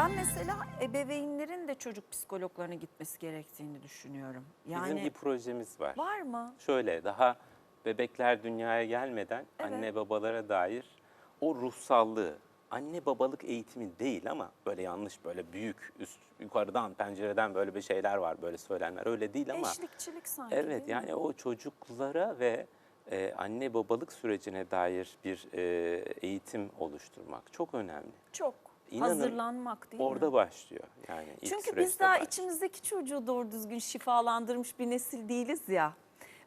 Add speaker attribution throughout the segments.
Speaker 1: mesela ebeveynlerin de çocuk psikologlarına gitmesi gerektiğini düşünüyorum. Yani
Speaker 2: Bizim bir projemiz var.
Speaker 1: var mı?
Speaker 2: Şöyle daha bebekler dünyaya gelmeden
Speaker 1: Evet.
Speaker 2: anne babalara dair o ruhsallığı, anne babalık eğitimi değil ama böyle yanlış böyle büyük üst yukarıdan pencereden böyle bir şeyler var böyle söylenler öyle değil ama
Speaker 1: Eşlikçilik sanki
Speaker 2: evet yani o çocuklara ve e, anne babalık sürecine dair bir e, eğitim oluşturmak çok önemli.
Speaker 1: Çok
Speaker 2: İnanın,
Speaker 1: hazırlanmak değil
Speaker 2: Orada
Speaker 1: mi?
Speaker 2: başlıyor yani
Speaker 1: Çünkü biz daha
Speaker 2: başlıyor.
Speaker 1: içimizdeki çocuğu doğru düzgün şifalandırmış bir nesil değiliz ya.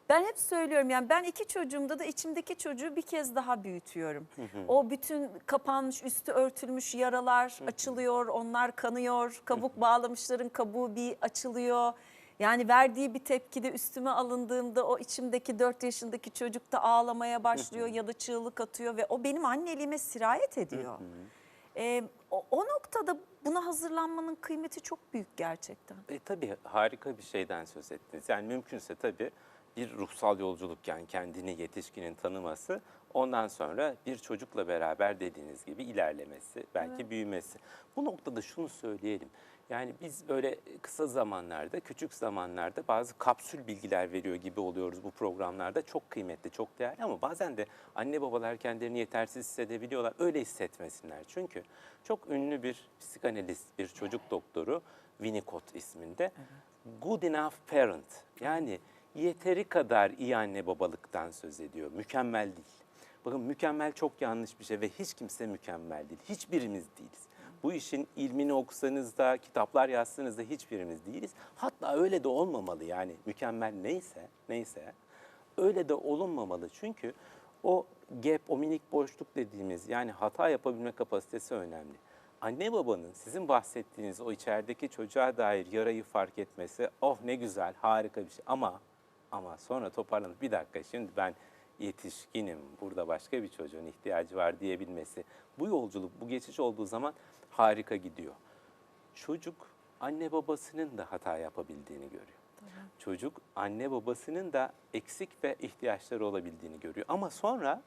Speaker 1: Ben hep söylüyorum yani ben iki çocuğumda da içimdeki çocuğu bir kez daha büyütüyorum. O bütün kapanmış, üstü örtülmüş yaralar açılıyor, onlar kanıyor. Kabuk bağlamışların kabuğu bir açılıyor. Yani verdiği bir tepkide üstüme alındığımda o içimdeki 4 yaşındaki çocuk da ağlamaya başlıyor ya da çığlık atıyor ve o benim anneliğime sirayet ediyor. Ee, o, o noktada buna hazırlanmanın kıymeti çok büyük gerçekten.
Speaker 2: E, tabii harika bir şeyden söz ettiniz. Yani mümkünse tabii bir ruhsal yolculuk yani kendini yetişkinin tanıması ondan sonra bir çocukla beraber dediğiniz gibi ilerlemesi, belki büyümesi. Bu noktada şunu söyleyelim. Yani biz böyle kısa zamanlarda, küçük zamanlarda bazı kapsül bilgiler veriyor gibi oluyoruz bu programlarda. Çok kıymetli, çok değerli ama bazen de anne babalar kendilerini yetersiz hissedebiliyorlar. Öyle hissetmesinler. Çünkü çok ünlü bir psikanalist, bir çocuk doktoru Winnicott isminde good enough parent yani yeteri kadar iyi anne babalıktan söz ediyor. Mükemmel değil. Bakın mükemmel çok yanlış bir şey ve hiç kimse mükemmel değil. Hiçbirimiz değiliz. Bu işin ilmini okusanız da, kitaplar yazsanız da hiçbirimiz değiliz. Hatta öyle de olmamalı yani mükemmel neyse, neyse öyle de olunmamalı. Çünkü o gap, o minik boşluk dediğimiz yani hata yapabilme kapasitesi önemli. Anne babanın sizin bahsettiğiniz o içerideki çocuğa dair yarayı fark etmesi, oh ne güzel, harika bir şey ama ama sonra toparlanıp bir dakika şimdi ben yetişkinim, burada başka bir çocuğun ihtiyacı var diyebilmesi. Bu yolculuk, bu geçiş olduğu zaman harika gidiyor. Çocuk anne babasının da hata yapabildiğini görüyor. Çocuk anne babasının da eksik ve ihtiyaçları olabildiğini görüyor. Ama sonra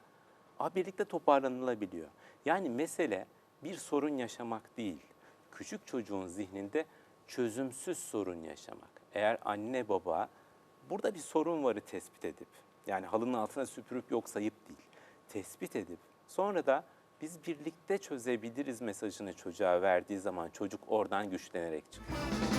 Speaker 2: birlikte toparlanılabiliyor. Yani mesele bir sorun yaşamak değil. Küçük çocuğun zihninde çözümsüz sorun yaşamak. Eğer anne baba burada bir sorun varı tespit edip yani halının altına süpürüp yok sayıp değil. Tespit edip sonra da biz birlikte çözebiliriz mesajını çocuğa verdiği zaman çocuk oradan güçlenerek çıkıyor.